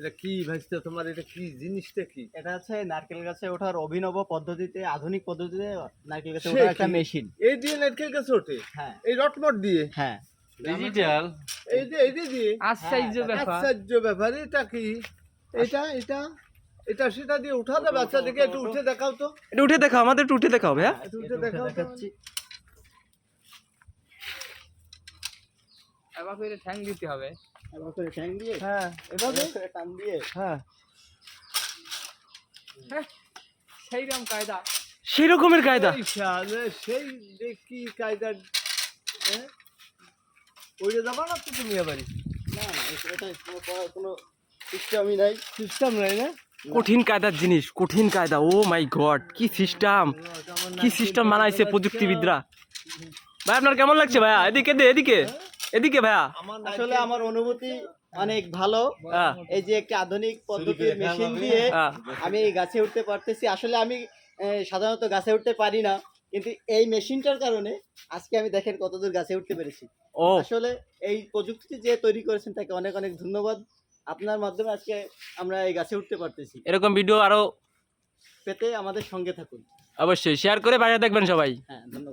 এটা কি ভাইস্তে? তোমার এটা কি জিনিসটা কি? এটা হচ্ছে নারকেল গাছে ওঠার অভিনব পদ্ধতিতে আধুনিক পদ্ধতিতে নারকেল গাছে ওঠার একটা মেশিন। এই দিয়ে নারকেল গাছে ওঠে? হ্যাঁ। এই রটমট দিয়ে? হ্যাঁ। ডিজিটাল এই যে এই দিয়ে? আশ্চর্য ব্যাপার। আশ্চর্য ব্যাপার এটা কি? এটা এটা? এটা সেটা দিয়ে উঠা যাবে আচ্ছা দেখে একটু উঠে দেখাও তো। এটা উঠে দেখাও আমাদের একটু উঠে দেখাও ভাইয়া। উঠে দেখাও দেখাচ্ছি। এবার করে ঠ্যাং দিতে হবে। এবার করে ঠ্যাং দিয়ে? হ্যাঁ এভাবে? করে টান দিয়ে? হ্যাঁ। হ্যাঁ, সেই রকম কায়দা। সেই রকমের কায়দা? সেই দেখি কায়দা হ্যাঁ? ওইটা যাবা না তো তুমি আবারই না এটা- কোনো সিস্টেমই নাই। সিস্টেম নাই না? কঠিন কায়দার জিনিস কঠিন কায়দা ও মাই গড কি সিস্টেম কি সিস্টেম বানাইছে প্রযুক্তিবিদরা? ভাই আপনার কেমন লাগছে ভাইয়া? এদিকে দে এদিকে। এদিকে ভাইয়া। আসলে আমার অনুভূতি অনেক ভালো। হ্যাঁ। এই যে একটি আধুনিক পদ্ধতির মেশিন দিয়ে হ্যাঁ। আমি এই গাছে উঠতে পারতেছি। আসলে আমি আহ, সাধারণত গাছে উঠতে পারি না কিন্তু এই মেশিনটার কারণে আজকে আমি দেখেন কতদূর গাছে উঠতে পেরেছি। ও। আসলে এই প্রযুক্তি যে তৈরি করেছেন তাকে অনেক অনেক ধন্যবাদ। আপনার মাধ্যমে আজকে আমরা এই গাছে উঠতে পারতেছি। এরকম ভিডিও আরও পেতে আমাদের সঙ্গে থাকুন। অবশ্যই। শেয়ার করে বাইরে দেখবেন সবাই। হ্যাঁ ধন্যবাদ।